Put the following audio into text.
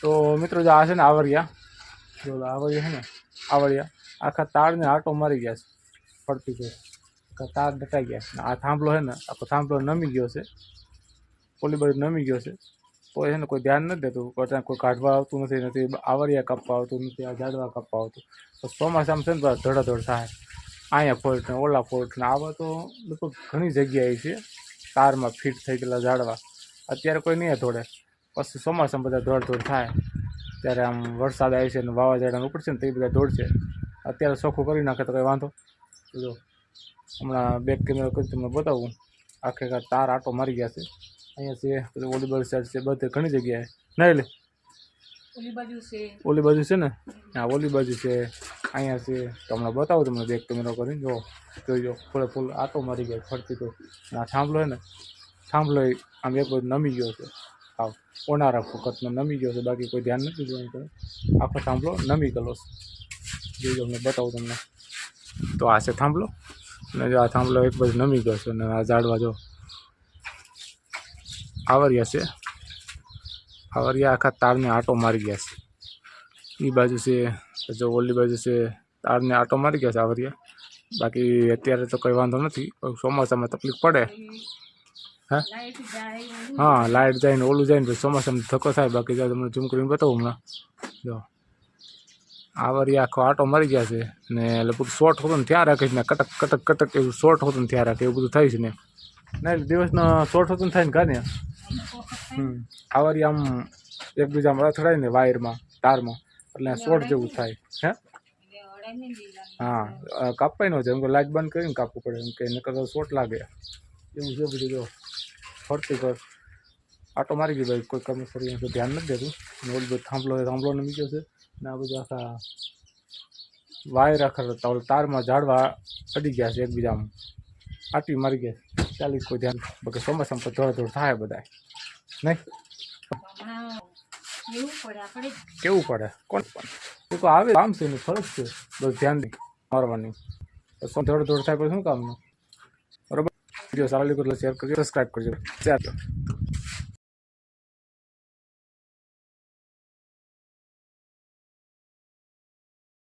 તો મિત્રો જે આ છે ને આવરિયા, જો આવરિયા છે ને, આવરિયા, આખા તારને આટો મારી ગયા છે ફરતી છે આખા તાર ડટાઈ ગયા છે. આ થાંભલો છે ને, આખો થાંભલો નમી ગયો છે. પોલી બાજુ નમી ગયો છે. તો એને કોઈ ધ્યાન નથી દેતું, કોઈ કાઢવા આવતું નથી નથી આવરિયા કાપવા આવતું નથી, આ ઝાડવા કાપવા આવતું. તો ચોમાસામાં છે ને ધડાધડ થાય. અહીંયા ફોલ્ટ ને ઓલા ફોલ્ટ ને આવા તો લગભગ ઘણી જગ્યાએ છે. તારમાં ફિટ થઈ ગયેલા ઝાડવા. અત્યારે કોઈ નહીં ધોડે. પછી ચોમાસામાં બધા દોડ દોડ થાય. ત્યારે આમ વરસાદ આવે છે ને વાવાઝોડાને ઉપડશે ને તે એ બધા દોડશે. અત્યારે ચોખ્ખું કરી નાખે તો કંઈ વાંધો. જો હમણાં બેક કેમેરા કરી તમને બતાવું. આખે તાર આટો મારી ગયા છે. અહીંયા છે બધું વોલીબોલ સેટ છે બધે ઘણી જગ્યાએ. નહીં લે ઓલી બાજુ છે. ઓલી બાજુ છે ને? હા ઓલી બાજુ છે. અહીંયા છે. તો હમણાં બતાવું તમને બેક કેમેરો કરીને. જો જોઈજો. ફૂલે ફૂલ આટો મારી ગયા ફરતી તો. અને આ થાંભલો ને. થાંભલો આમ એક બાજુ નમી ગયો છે. આવ. ઓનારા વખતમાં નમી ગયો છે, બાકી કોઈ ધ્યાન નથી જોવાનું કરે આખો થાંભલો નમી ગયેલો છે. જોઈ તમને બતાવું તમને. તો આ છે થાંભલો. અને જો આ થાંભલો એક બાજુ નમી ગયો છે, અને આ ઝાડવા જો આવરિયા છે. આવરિયા આખા તારને આટો મારી ગયા છે. એ બાજુ છે, જો ઓલી બાજુ છે, તારને આટો મારી ગયા છે આવરિયા બાકી અત્યારે તો કંઈ વાંધો નથી ચોમાસામાં તકલીફ પડે. હા? હા લાઇટ જાય ને ઓલું જાય ને પછી ચોમાસામાં ધક્કો થાય, બાકી જાય તમને ઝૂમ કરીને બતાવું હમણાં. જો. આવરિયા આખો આટો મરી ગયા છે ને લગભગ શોર્ટ હોતો ને ત્યાં રાખે છે ને કટક કટક કટક એવું શોર્ટ હોતું ને ત્યાં રાખે, એવું બધું થાય છે ને ના દિવસનો શોર્ટ હોતો ને થાય ને કાને હમ. આવરી આમ એકબીજામાં અથડાય ને વાયરમાં, તારમાં. એટલે શોર્ટ જેવું થાય. હે? હા કાપવાય ન જાય એમ કે લાઇટ બંધ કરીને કાપવું પડે. એમ કે નકર શોર્ટ લાગે. એવું છે બધું, જો. ફરતી કર આટો મારી ગયો, ભાઈ. કોઈ કર્મચારી એનું ધ્યાન નથી દેતું. ને ઓલું બધું થાંભલો થાંભલો નમી ગયો છે. ને આ બધું આખા વાયર આખા તા- ઓલા તારમાં ઝાડવા અડી ગયા છે એકબીજામાં. આટી મારી ગયા છે. ચાલી કોઈ ધ્યાન. બાકી ચોમાસામાં તો ધોળ ધોળ થાય બધા નહીં? હમણાં એવું પડે આપણે કેવું પડે? કોણ? પણ એ તો આવે કામ છે એનું ફરજ છે. બસ ધ્યાન દે. મારવાની. પછી ધોડ ધોડ થાય પછી શું કામનું? બરોબર વિડીયો સારા લાગ્યો એટલે શેર કરજો સબસ્ક્રાઈબ કરજો ચાલો